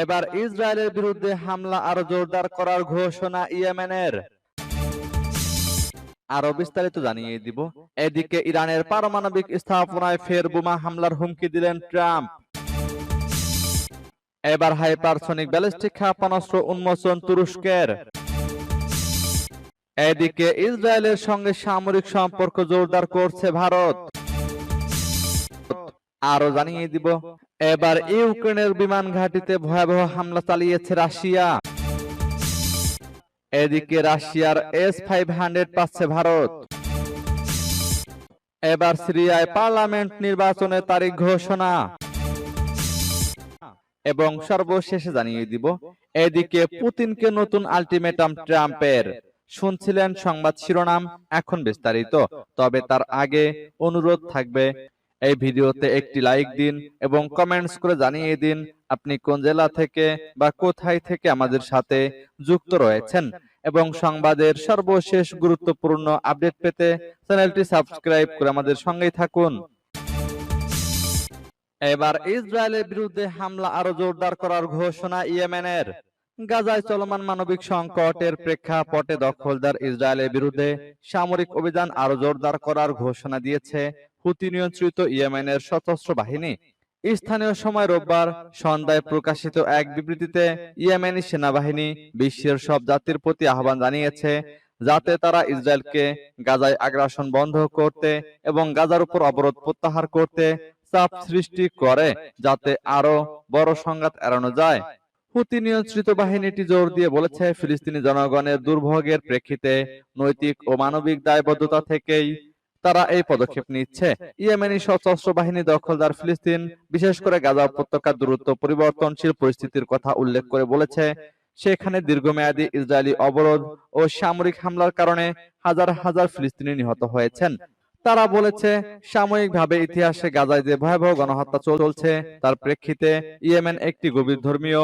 এবার ইসরায়েলের বিরুদ্ধে হামলা আরও জোরদার করার ঘোষণা ইয়েমেনের। আরও বিস্তারিত জানিয়ে দিব। এদিকে ইরানের পারমাণবিক স্থাপনায় ফের বোমা হামলার হুমকি দিলেন ট্রাম্প। এবার হাইপারসনিক ব্যালিস্টিক ক্ষেপণাস্ত্র উন্মোচন তুরস্কের। এদিকে ইসরায়েলের সঙ্গে সামরিক সম্পর্ক জোরদার করছে ভারত। আরও জানিয়ে দিব, এবার ইউক্রেনের বিমান ঘাঁটিতে ভয়াবহ হামলা চালিয়েছে রাশিয়া। এদিকে রাশিয়ার এস ফাইভ হান্ড্রেড পাচ্ছে ভারত। এবার সিরিয়ায় পার্লামেন্ট নির্বাচনের তারিখ ঘোষণা। এবং সর্বশেষে জানিয়ে দিব, এদিকে পুতিনকে নতুন আলটিমেটাম ট্রাম্পের। শুনছিলেন সংবাদ শিরোনাম, এখন বিস্তারিত। তবে তার আগে অনুরোধ থাকবে এই ভিডিওতে একটি লাইক দিন এবং কমেন্টস করে জানিয়ে দিন আপনি কোন জেলা থেকে বা কোথায় থেকে আমাদের সাথে যুক্ত রয়েছেন। এবং সংবাদের সর্বশেষ গুরুত্বপূর্ণ আপডেট পেতে চ্যানেলটি সাবস্ক্রাইব করে আমাদের সঙ্গেই থাকুন। এবার ইসরায়েলের বিরুদ্ধে হামলা আরও জোরদার করার ঘোষণা ইয়েমেনের। গাজায় চলমান মানবিক সংকটের প্রেক্ষাপটে দখলদার ইসরায়েলের বিরুদ্ধে সামরিক অভিযান আরও জোরদার করার ঘোষণা দিয়েছে। হুতি নিয়ন্ত্রিত ইয়েমেনের সশস্ত্র বাহিনী। স্থানীয় সময় রোববার সন্ধ্যায় প্রকাশিত এক বিবৃতিতে ইয়েমেনি সেনাবাহিনী বিশ্বের সব জাতির প্রতি আহ্বান জানিয়েছে যাতে তারা ইসরায়েলকে গাজায় আগ্রাসন বন্ধ করতে এবং গাজার উপর অবরোধ প্রত্যাহার করতে চাপ সৃষ্টি করে যাতে আরও বড় সংঘাত এড়ানো যায়। হুতি নিয়ন্ত্রিত বাহিনীটি জোর দিয়ে বলেছে, ফিলিস্তিনি জনগণের দুর্ভোগের প্রেক্ষিতে নৈতিক ও মানবিক দায়বদ্ধতা থেকেই তারা এই পদক্ষেপ নিচ্ছে। ইয়েমেনি সশস্ত্র বাহিনী দখলদার ফিলিস্তিন, বিশেষ করে গাজা উপত্যকার দূরত্ব পরিবর্তনশীল পরিস্থিতির কথা উল্লেখ করে বলেছে। সেখানে দীর্ঘমেয়াদী ইসরায়েলি অবরোধ ও সামরিক হামলার কারণে হাজার হাজার ফিলিস্তিনি নিহত হয়েছেন। তারা বলেছে, সাময়িকভাবে ইতিহাসে গাজায় যে ভয়াবহ গণহত্যা চলছে, তার প্রেক্ষিতে ইয়েমেন একটি গভীর ধর্মীয়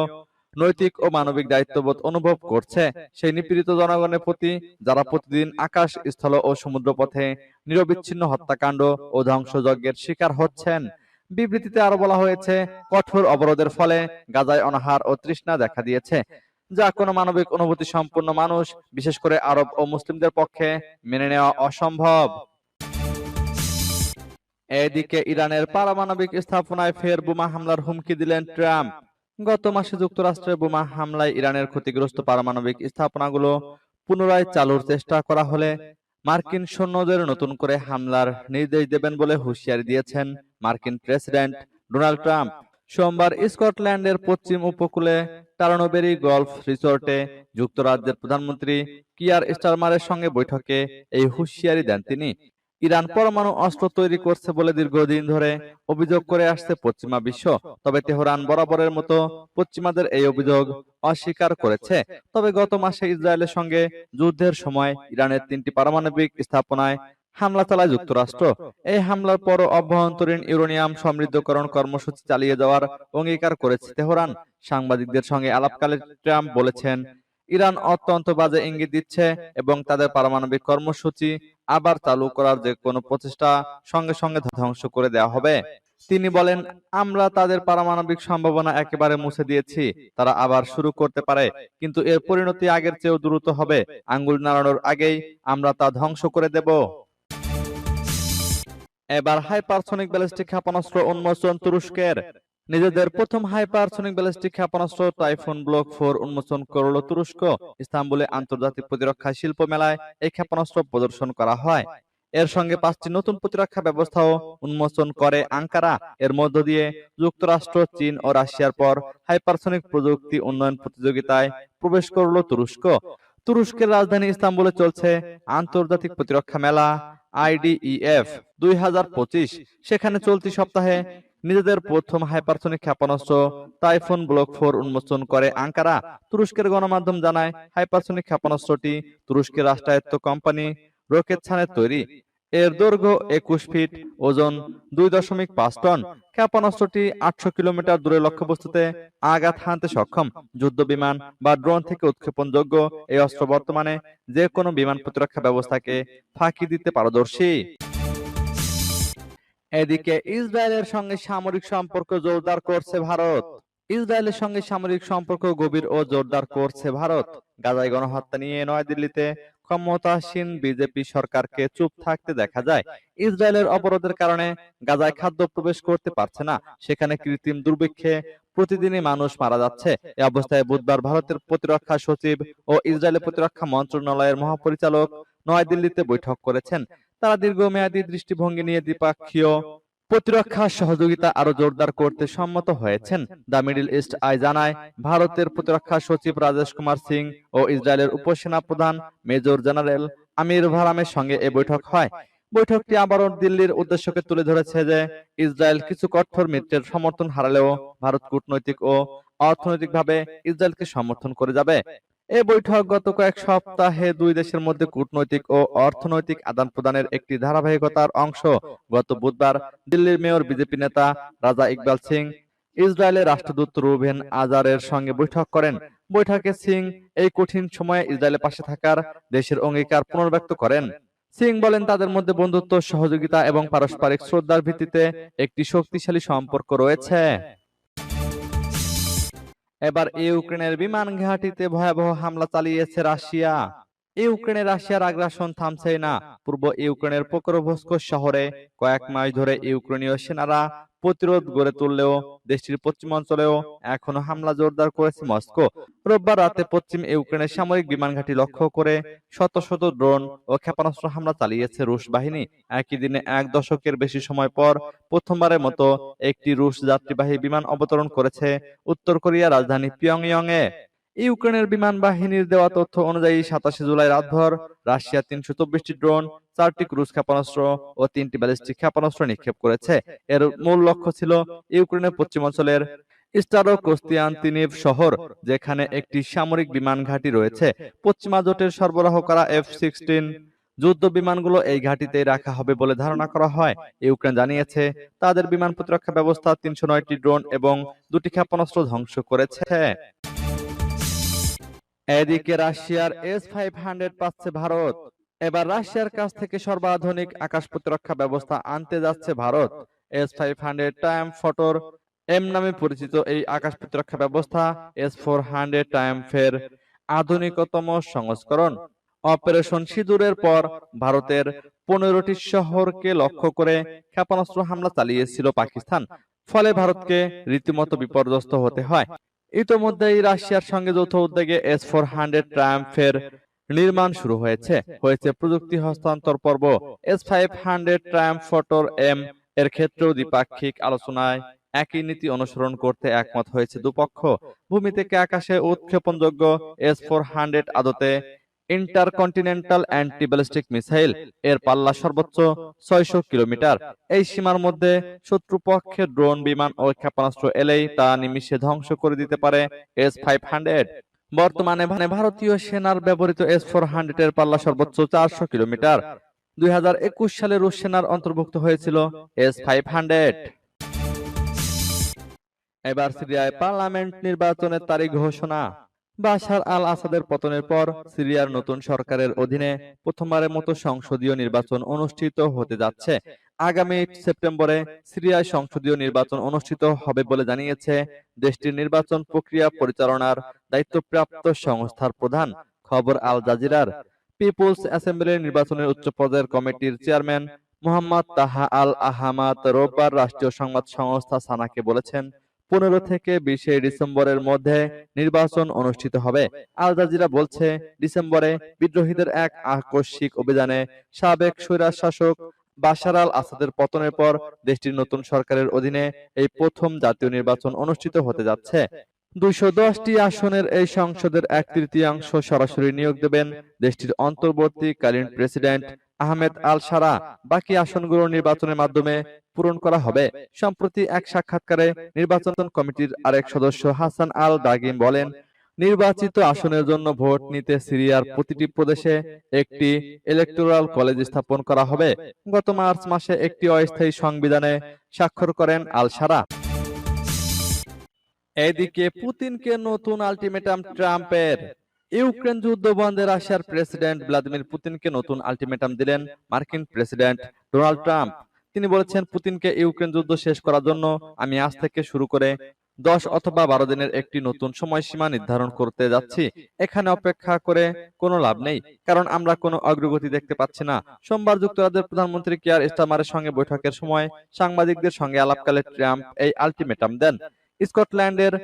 নৈতিক ও মানবিক দায়িত্ববোধ অনুভব করছে। সেই নিপীড়িত জনগণের প্রতি, যারা প্রতিদিন আকাশ, স্থল ও সমুদ্র পথে নিরবিচ্ছিন্ন হত্যাকাণ্ড ও ধ্বংসযজ্ঞের শিকার হচ্ছেন। বিবৃতিতে আরও বলা হয়েছে, কঠোর অবরোধের ফলে গাজায় অনাহার ও তৃষ্ণা দেখা দিয়েছে। যা কোনো মানবিক অনুভূতি সম্পন্ন মানুষ, বিশেষ করে আরব ও মুসলিমদের পক্ষে মেনে নেওয়া অসম্ভব। এদিকে ইরানের পারমাণবিক স্থাপনায় ফের বোমা হামলার হুমকি দিলেন ট্রাম্প। গত মাসে যুক্তরাষ্ট্রের বোমা হামলায় ইরানের ক্ষতিগ্রস্ত পারমাণবিক স্থাপনাগুলো পুনরায় চালুর চেষ্টা করা হলে মার্কিন সৈন্যদের নতুন করে হামলার নির্দেশ দেবেন বলে হুঁশিয়ারি দিয়েছেন মার্কিন প্রেসিডেন্ট ডোনাল্ড ট্রাম্প। সোমবার স্কটল্যান্ডের পশ্চিম উপকূলে টারনোবেরি গলফ রিসোর্টে যুক্তরাজ্যের প্রধানমন্ত্রী কিয়ার স্টারমারের সঙ্গে বৈঠকে এই হুঁশিয়ারি দেন তিনি। ইরান পরমাণু অস্ত্র তৈরি করছে বলে দীর্ঘদিন ধরে অভিযোগ করে আসছে পশ্চিমা বিশ্ব। তবে তেহরান বরাবরের মতো পশ্চিমাদের এই অভিযোগ অস্বীকার করেছে। তবে গত মাসে ইসরায়েলের সঙ্গে যুদ্ধের সময় ইরানের তিনটি পারমাণবিক স্থাপনায় হামলা চালায় যুক্তরাষ্ট্র। এই হামলার পরও অভ্যন্তরীণ ইউরেনিয়াম সমৃদ্ধকরণ কর্মসূচি চালিয়ে যাওয়ার অঙ্গীকার করেছে তেহরান। সাংবাদিকদের সঙ্গে আলাপকালে ট্রাম্প বলেছেন, ইরান অত্যন্ত বাজে ইঙ্গিত দিচ্ছে এবং তাদের পারমাণবিক কর্মসূচি আবার চালু করার যে কোনো প্রচেষ্টা সঙ্গে সঙ্গে ধ্বংস করে দেওয়া হবে। তিনি বলেন, আমরা তাদের পারমাণবিক সম্ভাবনা একেবারে মুছে দিয়েছি। তারা আবার শুরু করতে পারে, কিন্তু এর পরিণতি আগের চেয়েও দ্রুত হবে। আঙ্গুল নাড়ানোর আগেই আমরা তা ধ্বংস করে দেব। এবার হাইপারসনিক ব্যালিস্টিক ক্ষেপণাস্ত্র উন্মোচন তুরস্কের নিজেদের প্রথম হাইপারসনিক ব্যালিস্টিক ক্ষেপণাস্ত্র টাইফুন ব্লক ফোর উন্মোচন করল তুরস্ক। ইস্তাম্বুলে আন্তর্জাতিক প্রতিরক্ষা শিল্প মেলায় এই ক্ষেপণাস্ত্র প্রদর্শন করা হয়। এর সঙ্গে পাঁচটি নতুন প্রতিরক্ষা ব্যবস্থাও উন্মোচন করে আঙ্কারা। এর মধ্য দিয়ে যুক্তরাষ্ট্র, চীন ও রাশিয়ার পর হাইপারসনিক প্রযুক্তি উন্নয়ন প্রতিযোগিতায় প্রবেশ করল তুরস্ক। তুরস্কের রাজধানী ইস্তাম্বুলে চলছে আন্তর্জাতিক প্রতিরক্ষা মেলা। আইডিইএফ দুই সেখানে চলতি সপ্তাহে নিজেদের প্রথম হাইপারসনিক ক্ষেপণাস্ত্র টাইফুন ব্লক ফোর উন্মোচন করে আঙ্কারা তুরস্কের গণমাধ্যম জানায়, হাইপারসনিক ক্ষেপণাস্ত্রটি তুরস্কের রাষ্ট্রায়ত্ত কোম্পানি রকেট ছানের তৈরি এর দৈর্ঘ্য একুশ ফিট, ওজন দুই দশমিক পাঁচ টন। ক্ষেপণাস্ত্রটি আটশো কিলোমিটার দূরে লক্ষ্যবস্তুতে আঘাত হানতে সক্ষম। যুদ্ধ বিমান বা ড্রোন থেকে উৎক্ষেপণযোগ্য এই অস্ত্র বর্তমানে যে কোনো বিমান প্রতিরক্ষা ব্যবস্থাকে ফাঁকি দিতে পারদর্শী। এদিকে ইসরায়েলের সঙ্গে সামরিক সম্পর্ক জোরদার করছে ভারত। ইসরায়েলের সঙ্গে সামরিক সম্পর্ক গভীর ও জোরদার করছে ভারত। গাজায় গণহত্যা নিয়ে নয়াদিল্লিতে ক্ষমতাসীন বিজেপি সরকারকে চুপ থাকতে দেখা যায়। ইসরায়েলের অবরোধের কারণে গাজায় খাদ্য প্রবেশ করতে পারছে না। সেখানে কৃত্রিম দুর্ভিক্ষে প্রতিদিনই মানুষ মারা যাচ্ছে। এ অবস্থায় বুধবার ভারতের প্রতিরক্ষা সচিব ও ইসরায়েলের প্রতিরক্ষা মন্ত্রণালয়ের মহাপরিচালক নয়াদিল্লিতে বৈঠক করেছেন। তারা দীর্ঘমেয়াদী দৃষ্টিভঙ্গি নিয়ে দ্বিপাক্ষীয় প্রতিরক্ষা সহযোগিতা আরও জোরদার করতে সম্মত হয়েছেন দ্য মিডল ইস্ট আই জানায় ভারতের প্রতিরক্ষা সচিব রাজেশ কুমার সিং ও ইসরায়েলের উপসেনা প্রধান মেজর জেনারেল আমির ভারামের সঙ্গে এ বৈঠক হয়। বৈঠকটি আবারও দিল্লির উদ্দেশ্যকে তুলে ধরেছে যে ইসরায়েল কিছু কঠোর মিত্রের সমর্থন হারালেও ভারত কূটনৈতিক ও অর্থনৈতিকভাবে ইসরায়েলকে সমর্থন করে যাবে। এ বৈঠক গত কয়েক সপ্তাহে দুই দেশের মধ্যে কূটনৈতিক ও অর্থনৈতিক আদান প্রদানের একটি ধারাবাহিকতার অংশ। গত বুধবার দিল্লির মেয়র বিজেপি নেতা রাজা ইকবাল সিং, ইসরায়েলের রাষ্ট্রদূত রুবেন আজারের সঙ্গে বৈঠক করেন। বৈঠকে সিং এই কঠিন সময়ে ইসরায়েলের পাশে থাকার দেশের অঙ্গীকার পুনর্ব্যক্ত করেন। সিং বলেন, তাদের মধ্যে বন্ধুত্ব, সহযোগিতা এবং পারস্পরিক শ্রদ্ধার ভিত্তিতে একটি শক্তিশালী সম্পর্ক রয়েছে। এবার ইউক্রেনের বিমান ঘাঁটিতে ভয়াবহ হামলা চালিয়েছে রাশিয়া। ইউক্রেনে রাশিয়ার আগ্রাসন থামছে না। পূর্ব ইউক্রেনের পোকরোভস্ক শহরে কয়েক মাস ধরে ইউক্রেনীয় সেনারা প্রতিরোধ গড়ে তুললেও দেশটির পশ্চিমাঞ্চলেও এখনও হামলা জোরদার করেছে মস্কো। রোববার রাতে পশ্চিম ইউক্রেনের সামরিক বিমান ঘাঁটি লক্ষ্য করে শত শত ড্রোন ও ক্ষেপণাস্ত্র হামলা চালিয়েছে রুশ বাহিনী। একই দিনে এক দশকের বেশি সময় পর প্রথমবারের মতো একটি রুশ যাত্রীবাহী বিমান অবতরণ করেছে উত্তর কোরিয়ার রাজধানী পিয়ংইয়ং এ ইউক্রেনের বিমান বাহিনীর দেওয়া তথ্য অনুযায়ী সাতাশে জুলাই রাতভর রাশিয়া তিনশো চব্বিশটি ড্রোন, চারটি ক্রুজ ক্ষেপণাস্ত্র ও তিনটি ব্যালিস্টিক ক্ষেপণাস্ত্র নিক্ষেপ করেছে। এর মূল লক্ষ্য ছিল ইউক্রেনের পশ্চিমাঞ্চলের স্টারো কোস্তিয়ান্তিনিভ শহর, যেখানে একটি সামরিক বিমান ঘাঁটি রয়েছে। পশ্চিমা জোটের সরবরাহ করা এফ সিক্সটিন যুদ্ধ বিমানগুলো এই ঘাঁটিতে রাখা হবে বলে ধারণা করা হয়। ইউক্রেন জানিয়েছে, তাদের বিমান প্রতিরক্ষা ব্যবস্থা তিনশো নয়টি ড্রোন এবং দুটি ক্ষেপণাস্ত্র ধ্বংস করেছে। এদিকে রাশিয়ার এস ফাইভ হান্ড্রেড পাচ্ছে ভারত। এবার রাশিয়ার কাছ থেকে সর্বাধুনিক আকাশ প্রতিরক্ষা ব্যবস্থা আনতে যাচ্ছে ভারত। এস ফাইভ হান্ড্রেড টাইম ফটোর এম নামে পরিচিত এই আকাশ প্রতিরক্ষা ব্যবস্থা এস ফোর হান্ড্রেড টাইম ফের আধুনিকতম সংস্করণ। অপারেশন সিঁদুরের পর ভারতের পনেরোটি শহরকে লক্ষ্য করে ক্ষেপণাস্ত্র হামলা চালিয়েছিল পাকিস্তান। ফলে ভারতকে রীতিমতো বিপর্যস্ত হতে হয়। ইতোমধ্যেই রাশিয়ার সঙ্গে যৌথ উদ্যোগে এস ফোর হান্ড্রেড নির্মাণ শুরু হয়েছে। হয়েছে প্রযুক্তি হস্তান্তর পর্ব। এস ফাইভ হান্ড্রেড ট্রায়াম্প ফটোর এম এর ক্ষেত্রেও দ্বিপাক্ষিক আলোচনায় একই নীতি অনুসরণ করতে একমত হয়েছে দুপক্ষ। ভূমি থেকে আকাশে উৎক্ষেপণযোগ্য এস ফোর হান্ড্রেড আদতে ইন্টারকন্টিনেন্টাল অ্যান্টি ব্যালিস্টিক মিসাইল। এর পাল্লা সর্বোচ্চ ছয়শো কিলোমিটার। এই সীমার মধ্যে শত্রুপক্ষের ড্রোন বিমান ও ক্ষেপণাস্ত্র এলেই তা নিমিষে ধ্বংস করে দিতে পারে এস ফাইভ হান্ড্রেড। বর্তমানে মানে ভারতীয় সেনার ব্যবহৃত এস ফোর হান্ড্রেড এর পাল্লা সর্বোচ্চ চারশো কিলোমিটার। দুই হাজার একুশ সালে রুশ সেনার অন্তর্ভুক্ত হয়েছিল এস ফাইভ হান্ড্রেড। এবার সিরিয়ায় পার্লামেন্ট নির্বাচনের তারিখ ঘোষণা। বাশার আল আসাদের পতনের পর সিরিয়ার নতুন সরকারের অধীনে প্রথমবারের মতো সংসদীয় নির্বাচন অনুষ্ঠিত হতে যাচ্ছে। আগামী সেপ্টেম্বরে সিরিয়ায় সংসদীয় নির্বাচন অনুষ্ঠিত হবে বলে জানিয়েছে দেশটির নির্বাচন প্রক্রিয়া পরিচালনার দায়িত্বপ্রাপ্ত সংস্থার প্রধান, খবর আল জাজিরার। পিপুলস অ্যাসেম্বলির নির্বাচনের উচ্চ পর্যায়ের কমিটির চেয়ারম্যান মোহাম্মদ তাহা আল আহমাদ রোববার রাষ্ট্রীয় সংবাদ সংস্থা সানাকে বলেছেন পনেরো থেকে বিশে ডিসেম্বরের মধ্যে নির্বাচন অনুষ্ঠিত হবে। আল জাজিরা বলছে, ডিসেম্বরে বিদ্রোহীদের এক আকস্মিক অভিযানে সাবেক স্বৈরাজ শাসক বাশার আল আসাদের পতনের পর দেশটির নতুন সরকারের অধীনে এই প্রথম জাতীয় নির্বাচন অনুষ্ঠিত হতে যাচ্ছে। দুইশো দশটি আসনের এই সংসদের এক তৃতীয়াংশ সরাসরি নিয়োগ দেবেন দেশটির অন্তর্বর্তীকালীন প্রেসিডেন্ট আহমেদ আল সারা বাকি আসনগুলো নির্বাচনের মাধ্যমে পূরণ করা হবে। সম্প্রতি এক সাক্ষাৎকারে নির্বাচন কমিটির আরেক সদস্য হাসান আল দাগিম বলেন, নির্বাচিত আসনের জন্য ভোট নিতে সিরিয়ার প্রতিটি প্রদেশে একটি ইলেকটোরাল কলেজ স্থাপন করা হবে। গত মার্চ মাসে একটি অস্থায়ী সংবিধানে স্বাক্ষর করেন আল সারা এদিকে পুতিনকে নতুন আলটিমেটাম ট্রাম্পের ইউক্রেন যুদ্ধ বন্ধে রাশিয়ার প্রেসিডেন্ট ভ্লাদিমির পুতিনকে নতুন আলটিমেটাম দিলেন মার্কিন প্রেসিডেন্ট ডোনাল্ড ট্রাম্প। তিনি বলেছেন, পুতিনকে ইউক্রেন যুদ্ধ শেষ করার জন্য আমি আজ থেকে শুরু করে দশ অথবা বারো দিনের একটি নতুন সময়সীমা নির্ধারণ করতে যাচ্ছি। এখানে অপেক্ষা করে কোনো লাভ নেই, কারণ আমরা কোনো অগ্রগতি দেখতে পাচ্ছি না। সোমবার যুক্তরাজ্যের প্রধানমন্ত্রী কেয়ার স্টামারের সঙ্গে বৈঠকের সময় সাংবাদিকদের সঙ্গে আলাপকালে ট্রাম্প এই আলটিমেটাম দেন। স্কটল্যান্ডের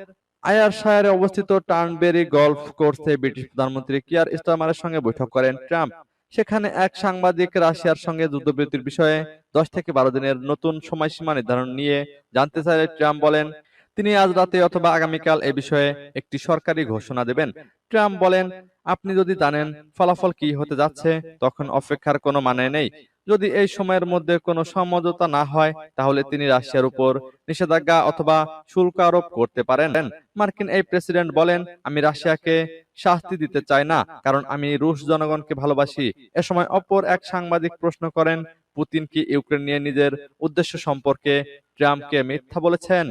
আয়ারশায়ারে অবস্থিত টার্নবেরি গলফ কোর্সে ব্রিটিশ প্রধানমন্ত্রী কিয়ার স্টারমারের সঙ্গে বৈঠক করেন ট্রাম্প। সেখানে এক সাংবাদিক রাশিয়ার সঙ্গে যুদ্ধবিরতির বিষয়ে দশ থেকে বারো দিনের নতুন সময়সীমা নির্ধারণ নিয়ে জানতে চাইলে ট্রাম্প বলেন, তিনি আজ রাতে অথবা আগামীকাল এ বিষয়ে একটি সরকারি ঘোষণা দেবেন। ট্রাম্প বলেন আপনি যদি জানেন ফলাফল কি হতে যাচ্ছে, তখন অপেক্ষার কোনো মানে নেই। যদি এই সময়ের মধ্যে কোনো সমঝোতা না হয়, তাহলে তিনি রাশিয়ার উপর নিষেধাজ্ঞা অথবা শুল্ক আরোপ করতে পারেন। মার্কিন এই প্রেসিডেন্ট বলেন, আমি রাশিয়াকে শাস্তি দিতে চাই না, কারণ আমি রুশ জনগণকে ভালোবাসি। এ সময় অপর এক সাংবাদিক প্রশ্ন করেন, পুতিন কি ইউক্রেন নিয়ে নিজের উদ্দেশ্য সম্পর্কে ট্রাম্পকে মিথ্যা বলেছেন?